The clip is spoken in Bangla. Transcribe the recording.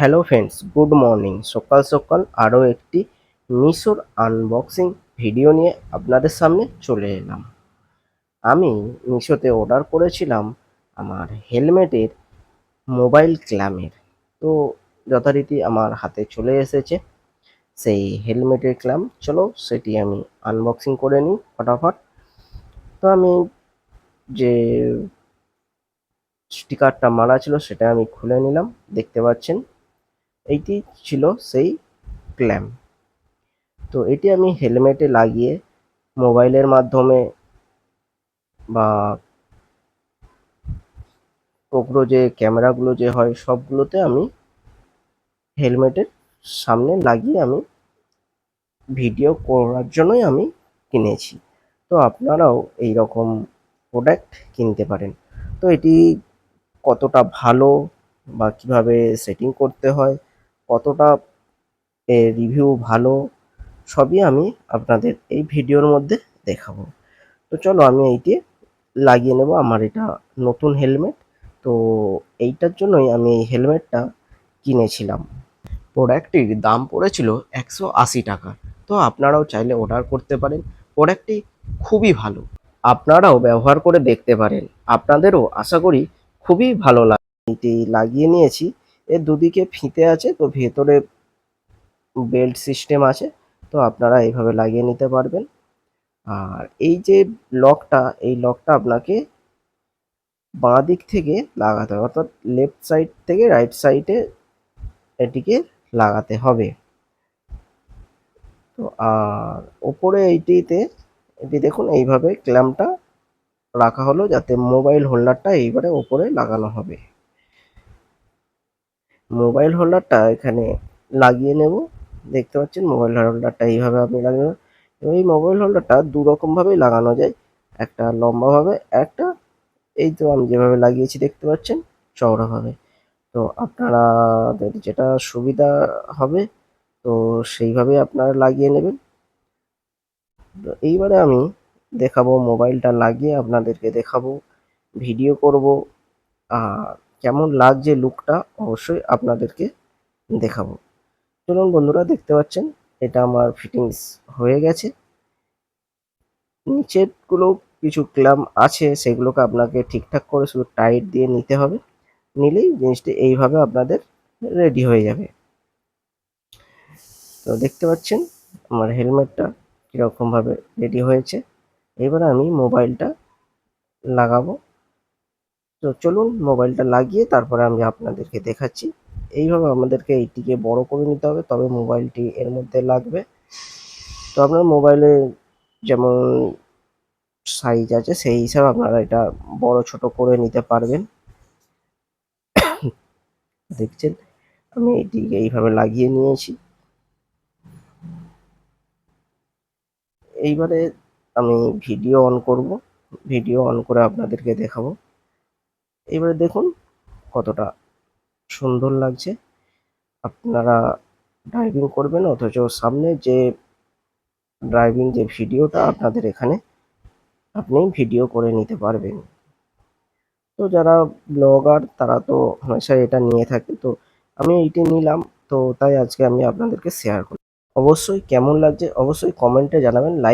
হ্যালো ফ্রেন্ডস গুড মর্নিং সকাল সকাল আরও একটি মিশোর আনবক্সিং ভিডিও নিয়ে আপনাদের সামনে চলে এলাম। আমি মিশোতে অর্ডার করেছিলাম আমার হেলমেটের মোবাইল ক্ল্যামের তো যথারীতি আমার হাতে চলে এসেছে সেই হেলমেটের ক্ল্যাম চলো সেটি আমি আনবক্সিং করে নিই ফটাফট। তো আমি যে স্টিকারটা মারা ছিল সেটা আমি খুলে নিলাম। দেখতে পাচ্ছেন? এইটি ছিল সেই ক্ল্যাম। তো এটি আমি হেলমেটে লাগিয়ে মোবাইলের মাধ্যমে বা ওগুলো যে ক্যামেরাগুলো যে হয় সবগুলোতে আমি হেলমেটের সামনে লাগিয়ে আমি ভিডিও করার জন্যই আমি কিনেছি। তো আপনারাও এই রকম প্রোডাক্ট কিনতে পারেন। তো এটি কতটা ভালো বা কীভাবে সেটিং করতে হয় কতটা রিভিউ ভালো, সবই আমি আপনাদের এই ভিডিওর মধ্যে দেখাবো। তো চলো আমি এইটি লাগিয়ে নেব, আমার এটা নতুন হেলমেট তো এইটার জন্যই আমি এই হেলমেটটা কিনেছিলাম। প্রোডাক্টটির দাম পড়েছিল একশো আশি টাকা। তো আপনারাও চাইলে অর্ডার করতে পারেন। প্রোডাক্টটি খুবই ভালো। আপনারাও ব্যবহার করে দেখতে পারেন। আপনাদেরও আশা করি খুবই ভালো লাগে এটি লাগিয়ে নিয়েছি। এর দুদিকে ফিতে আছে, তো ভেতরে বেল্ট সিস্টেম আছে, তো আপনারা এইভাবে লাগিয়ে নিতে পারবেন। আর এই যে লকটা, এই লকটা আপনাকে বাঁ দিক থেকে লাগাতে হবে, অর্থাৎ লেফট সাইড থেকে রাইট সাইডে এটিকে লাগাতে হবে। তো আর ওপরে এইটিতে, এটি দেখুন, এইভাবে ক্ল্যাম্পটা রাখা হলো যাতে মোবাইল হোল্ডারটা এইবারে ওপরে লাগানো হবে। মোবাইল হোল্ডারটা এখানে লাগিয়ে নেব। দেখতে পাচ্ছেন, মোবাইল হোল্ডারটা এইভাবে আপনি লাগিয়ে নেবেন। এবং এই মোবাইল হোল্ডারটা দু রকমভাবেই লাগানো যায়। একটা লম্বাভাবে, একটা এই তো আমি যেভাবে লাগিয়েছি দেখতে পাচ্ছেন, চওড়াভাবে। তো আপনারাদের যেটা সুবিধা হবে, তো সেইভাবে আপনারা লাগিয়ে নেবেন। তো এইবারে আমি দেখাবো, মোবাইলটা লাগিয়ে আপনাদেরকে দেখাবো, ভিডিও করব, আর কেমন লাগছে লুকটা অবশ্যই আপনাদেরকে দেখাবো। চলুন বন্ধুরা, দেখতে পাচ্ছেন, এটা আমার ফিটিংস হয়ে গেছে। নিচেরগুলো কিছু ক্লাম আছে, সেগুলোকে আপনাকে ঠিকঠাক করে শুধু টাইট দিয়ে নিতে হবে। নিলেই জিনিসটি এইভাবে আপনাদের রেডি হয়ে যাবে। তো দেখতে পাচ্ছেন, আমার হেলমেটটা কীরকমভাবে রেডি হয়েছে। এবার আমি মোবাইলটা লাগাবো। তো চলুন মোবাইলটা লাগিয়ে তারপরে আমি আপনাদেরকে দেখাচ্ছি। এইভাবে আমাদেরকে এইটিকে বড় করে নিতে হবে, তবে মোবাইলটি এর মধ্যে লাগবে। তো আপনার মোবাইলে যেমন সাইজ আছে, সেই হিসাবে আপনারা এটা বড় ছোট করে নিতে পারবেন। দেখছেন? আমি এটিকে এইভাবে লাগিয়ে নিয়েছি। এইবারে আমি ভিডিও অন করব। ভিডিও অন করে আপনাদেরকে দেখাবো। এবারে দেখুন কতটা সুন্দর লাগছে। আপনারা ড্রাইভিং করবেন, অথচ সামনে যে ড্রাইভিং যে ভিডিওটা আপনাদের এখানে আপনি ভিডিও করে নিতে পারবেন। তো যারা ব্লগার তারা তো হামেশা এটা নিয়ে থাকে, তো আমি এইটি নিলাম। তো তাই আজকে আমি আপনাদেরকে শেয়ার করি। অবশ্যই কেমন লাগছে, অবশ্যই কমেন্টে জানাবেন লাইক